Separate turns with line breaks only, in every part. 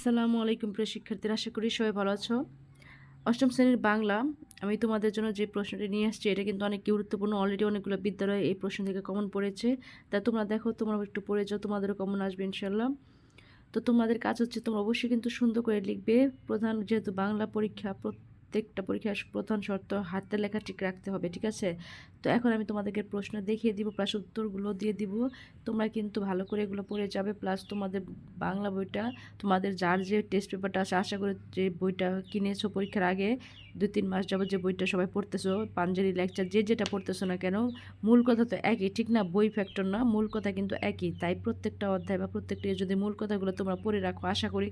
আসসালামু আলাইকুম প্রিয় শিক্ষার্থীরা, আশা করি সবাই ভালো আছো। অষ্টম শ্রেণির বাংলা, আমি তোমাদের জন্য যে প্রশ্নটি নিয়ে আসছি, এটা কিন্তু অনেক গুরুত্বপূর্ণ। অলরেডি অনেকগুলো বিদ্যালয়ে এই প্রশ্ন থেকে কমন পড়েছে। তা তোমরা দেখো, তোমরা একটু পড়ে যাও, তোমাদেরও কমন আসবে ইনশাল্লাহ তো তোমাদের কাজ হচ্ছে, তোমরা অবশ্যই কিন্তু সুন্দর করে লিখবে। প্রধান যেহেতু বাংলা পরীক্ষা প্রত্যেকটা পরীক্ষার প্রধান শর্ত হাতে লেখা ঠিক রাখতে হবে, ঠিক আছে? তো এখন আমি তোমাদেরকে প্রশ্ন দেখিয়ে দিব প্লাস উত্তরগুলো দিয়ে দিব। তোমরা কিন্তু ভালো করে এগুলো পড়ে যাবে প্লাস তোমাদের বাংলা বইটা, তোমাদের যার যে টেস্ট পেপারটা আছে, আশা করি যে বইটা কিনেছো পরীক্ষার আগে দুই তিন মাস যাবত যে বইটা সবাই পড়তেছো পাঞ্জারি লেকচার যে যেটা পড়তেছো না কেন, মূল কথা তো একই, ঠিক না? বই ফ্যাক্টর না, মূল কথা কিন্তু একই। তাই প্রত্যেকটা অধ্যায় বা প্রত্যেকটা যদি মূল কথাগুলো তোমরা পড়ে রাখো, আশা করি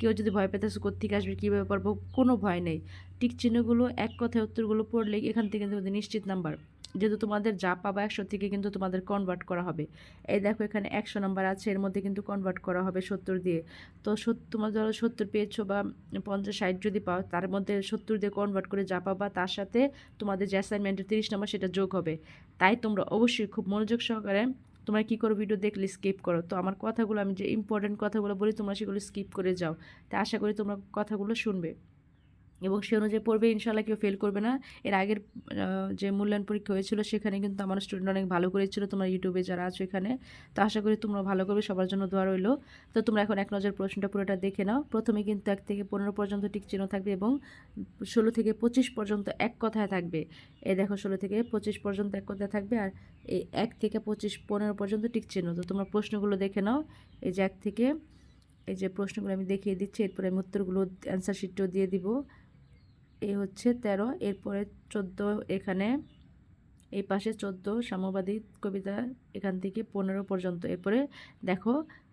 কেউ যদি ভয় পেতেছো কোথেকে আসবে, কীভাবে পারব কোনো ভয় নেই। টিক চিহ্নগুলো, এক কথায় উত্তরগুলো পড়লেই এখান থেকে কিন্তু নিশ্চিত নাম্বার। যেহেতু তোমাদের যা পাবা একশো থেকে কিন্তু তোমাদের কনভার্ট করা হবে। এই দেখো এখানে একশো নাম্বার আছে, এর মধ্যে কিন্তু কনভার্ট করা হবে সত্তর দিয়ে। তো তোমার ধরো সত্তর পেয়েছ বা পঞ্চাশ, ষাট যদি পাও, তার মধ্যে সত্তর দিয়ে কনভার্ট করে যা পাবা, তার সাথে তোমাদের যে অ্যাসাইনমেন্টের তিরিশ নাম্বার সেটা যোগ হবে। তাই তোমরা অবশ্যই খুব মনোযোগ সহকারে তোমরা কী করো ভিডিও দেখলে স্কিপ করো। তো আমার কথাগুলো আমি যে ইম্পর্টেন্ট কথাগুলো বলি, তোমরা সেগুলো স্কিপ করে যাও। তাই আশা করি তোমরা কথাগুলো শুনবে। এবং সে অনুযায়ী পড়বে ইনশাল্লাহ কেউ ফেল করবে না। এর আগের যে মূল্যায়ন পরীক্ষা হয়েছিল, সেখানে কিন্তু আমার স্টুডেন্ট অনেক ভালো করেছিল, তোমরা ইউটিউবে যারা আছো এখানে। তো আশা করি তোমরা ভালো করবে, সবার জন্য দোয়া রইল। তো তোমরা এখন এক নজর প্রশ্নটা পুরোটা দেখে নাও। প্রথমে কিন্তু এক থেকে পনেরো পর্যন্ত টিক চিহ্ন থাকবে এবং ষোলো থেকে পঁচিশ পর্যন্ত এক কথায় থাকবে। এ দেখো, ষোলো থেকে পঁচিশ পর্যন্ত এক কথায় থাকবে আর এই এক থেকে পঁচিশ, পনেরো পর্যন্ত টিক চিহ্ন। তো তোমরা প্রশ্নগুলো দেখে নাও। এই যে এক থেকে, এই যে প্রশ্নগুলো আমি দেখিয়ে দিচ্ছি, এরপরে আমি উত্তরগুলো অ্যান্সার শিটটাও দিয়ে দিব। এ হচ্ছে তেরো, এরপরে চোদ্দ এখানে, এই পাশে চোদ্দ সাম্যবাদী কবিতা এখান থেকে পনেরো পর্যন্ত। এরপরে দেখো,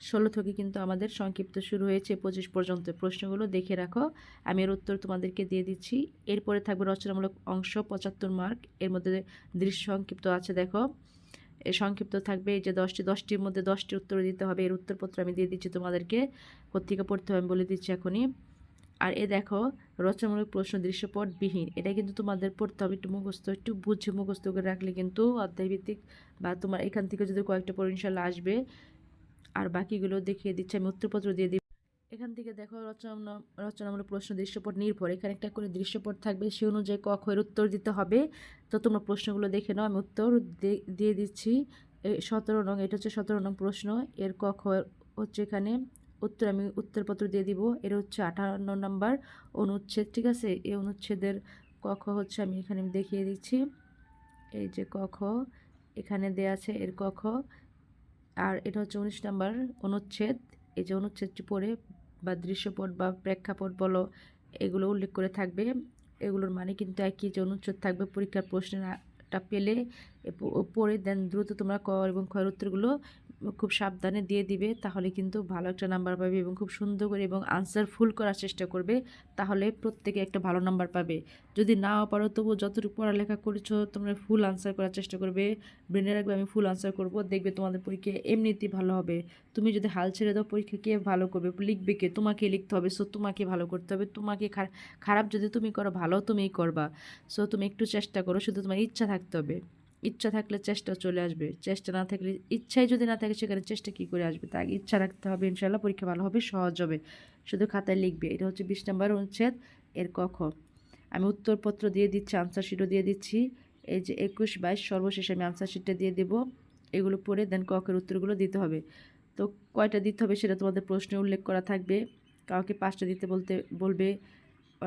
ষোলো থেকে কিন্তু আমাদের সংক্ষিপ্ত শুরু হয়েছে, পঁচিশ পর্যন্ত। প্রশ্নগুলো দেখে রাখো, আমি এর উত্তর তোমাদেরকে দিয়ে দিচ্ছি। এরপরে থাকবে রচনামূলক অংশ, পঁচাত্তর মার্ক, এর মধ্যে দৃশ্য সংক্ষিপ্ত আছে, দেখো। এ সংক্ষিপ্ত থাকবে এই যে দশটি, দশটির মধ্যে দশটি উত্তর দিতে হবে, এর উত্তরপত্র আমি দিয়ে দিচ্ছি তোমাদেরকে। পত্রিকা পড়তে হবে আমি বলে দিচ্ছি এখনই। আর এ দেখো, রচনামূলক প্রশ্ন, দৃশ্যপটবিহীন। এটা কিন্তু তোমাদের পড়তে হবে, একটু মুখস্থ, একটু বুঝে মুখস্থ করে রাখলে কিন্তু অধ্যায়ভিত্তিক বা তোমার এখান থেকে যদি কয়েকটা ইনশাল্লাহ আসবে। আর বাকিগুলো দেখিয়ে দিচ্ছে, আমি উত্তরপত্র দিয়ে দিই। এখান থেকে দেখো রচনা রচনামূলক প্রশ্ন, দৃশ্যপট নির্ভর। এখানে একটা করে দৃশ্যপট থাকবে, সে অনুযায়ী ক এর উত্তর দিতে হবে। তো তোমরা প্রশ্নগুলো দেখে নাও, আমি উত্তর দিয়ে দিচ্ছি। সতেরো নং, এটা হচ্ছে সতেরো নং প্রশ্ন। এর ক হচ্ছে এখানে উত্তর আমি উত্তরপত্র দিয়ে দিব। এর হচ্ছে আঠান্ন নাম্বার অনুচ্ছেদ, ঠিক আছে? এই অনুচ্ছেদের কখ হচ্ছে আমি এখানে দেখিয়ে দিচ্ছি। এই যে কখ এখানে দেয়া আছে এর কখ আর এটা হচ্ছে উনিশ নাম্বার অনুচ্ছেদ। এই যে অনুচ্ছেদটি পড়ে বা দৃশ্যপট বা প্রেক্ষাপট বলো, এগুলো উল্লেখ করে থাকবে। এগুলোর মানে কিন্তু একই যে অনুচ্ছেদ থাকবে, পরীক্ষার প্রশ্নটা পেলে পড়ে দেন দ্রুত তোমরা ক এবং ক্ষয়ের উত্তরগুলো। খুব সাবধানে দিয়ে দিবে, তাহলে কিন্তু ভালো একটা নাম্বার পাবে এবং খুব সুন্দর করে এবং আনসার ফুল করার চেষ্টা করবে, তাহলে প্রত্যেকে একটা ভালো নাম্বার পাবে। যদি নাও পারো তবু যতটুকু পড়ালেখা করেছ, তোমরা ফুল আনসার করার চেষ্টা করবে। ব্রেনে রাখবে, আমি ফুল আনসার করব, দেখবে তোমাদের পরীক্ষা এমনিতেই ভালো হবে। তুমি যদি হাল ছেড়ে দাও, পরীক্ষা কে ভালো করবে? লিখবে কে? তোমাকে লিখতে হবে সো তোমাকে ভালো করতে হবে। তোমাকে খারাপ যদি তুমি করো, ভালো তুমিই করবা। সো তুমি একটু চেষ্টা করো, শুধু তোমার ইচ্ছা থাকতে হবে। ইচ্ছা থাকলে চেষ্টা চলে আসবে। চেষ্টা না থাকলে, ইচ্ছাই যদি না থাকে, সেখানে চেষ্টা কী করে আসবে? তাই ইচ্ছা রাখতে হবে ইনশাল্লাহ পরীক্ষা ভালো হবে, সহজ হবে। শুধু খাতায় লিখবে। এটা হচ্ছে বিশ নম্বর অনুচ্ছেদ, এর কখ আমি উত্তরপত্র দিয়ে দিচ্ছি আনসার শিটও দিয়ে দিচ্ছি। এই যে একুশ বাইশ, সর্বশেষ আমি আনসার শিটটা দিয়ে দেবো। এগুলো পড়ে দেন কখের উত্তরগুলো দিতে হবে। তো কয়টা দিতে হবে সেটা তোমাদের প্রশ্নে উল্লেখ করা থাকবে। কাউকে পাঁচটা দিতে বলতে, বলবে।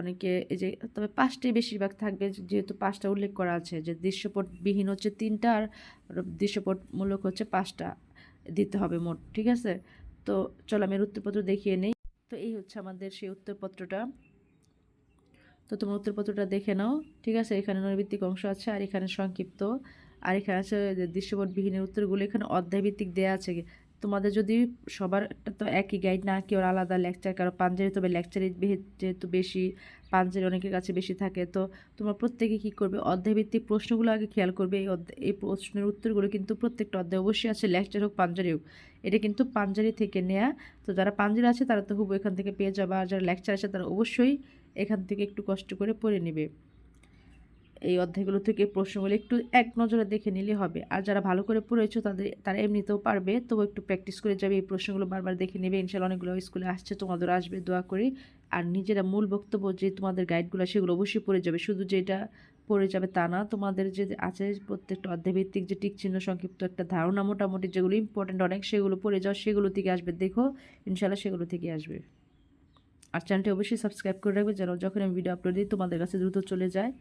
অনেকে এই যে, তবে পাঁচটাই বেশিরভাগ থাকবে যেহেতু পাঁচটা উল্লেখ করা আছে, যে দৃশ্যপটবিহীন হচ্ছে তিনটা আর দৃশ্যপটমূলক হচ্ছে পাঁচটা দিতে হবে মোট, ঠিক আছে? তো চলো আমি উত্তরপত্র দেখিয়ে নেই। তো এই হচ্ছে আমাদের সেই উত্তরপত্রটা। তো তোমার উত্তরপত্রটা দেখে নাও, ঠিক আছে? এখানে নৈভিত্তিক অংশ আছে আর এখানে সংক্ষিপ্ত। আর এখানে আছে দৃশ্যপটবিহীনের উত্তরগুলো এখানে অধ্যায়ভিত্তিক দেওয়া আছে। তোমাদের যদি সবার তো একই গাইড না কেউ আলাদা লেকচার কারও পাঞ্জাবি তবে লেকচারে যেহেতু বেশি, পাঞ্জাবি অনেকের কাছে বেশি থাকে, তো তোমরা প্রত্যেকে কী করবে? অধ্যায়ভিত্তিক প্রশ্নগুলো আগে খেয়াল করবে, এই এই প্রশ্নের উত্তরগুলো কিন্তু প্রত্যেকটা অধ্যায় অবশ্যই আছে লেকচার হোক পাঞ্জারি হোক, এটা কিন্তু পাঞ্জারি থেকে নেয়া, তো যারা পাঞ্জারি আছে তারা তো খুব এখান থেকে পেয়ে যাবে, আর যারা লেকচার আছে তারা অবশ্যই এখান থেকে একটু কষ্ট করে পড়ে নেবে। এই অধ্যায়গুলো থেকে প্রশ্নগুলো একটু এক নজরে দেখে নিলে হবে। আর যারা ভালো করে পড়েছো তাদের, তারা এমনিতেও পারবে। তবু একটু প্র্যাকটিস করে যাবে, এই প্রশ্নগুলো বারবার দেখে নেবে। ইনশাল্লাহ অনেকগুলো স্কুলে আসছে, তোমাদের আসবে, দোয়া করি। আর নিজেরা মূল বক্তব্য যে তোমাদের গাইডগুলো সেগুলো অবশ্যই পড়ে যাবে। শুধু যেটা পড়ে যাবে তা না, তোমাদের যে আছে প্রত্যেকটা অধ্যায়ভিত্তিক যে টিক চিহ্ন সংক্ষিপ্ত একটা ধারণা মোটামুটি যেগুলো ইম্পর্টেন্ট অনেক, সেগুলো পড়ে যাও, সেগুলো থেকে আসবে। দেখো ইনশাল্লাহ সেগুলো থেকে আসবে। আর চ্যানেলটি অবশ্যই সাবস্ক্রাইব করে রাখবে যেন যখন আমি ভিডিও আপলোড দিই, তোমাদের কাছে দ্রুত চলে যায়।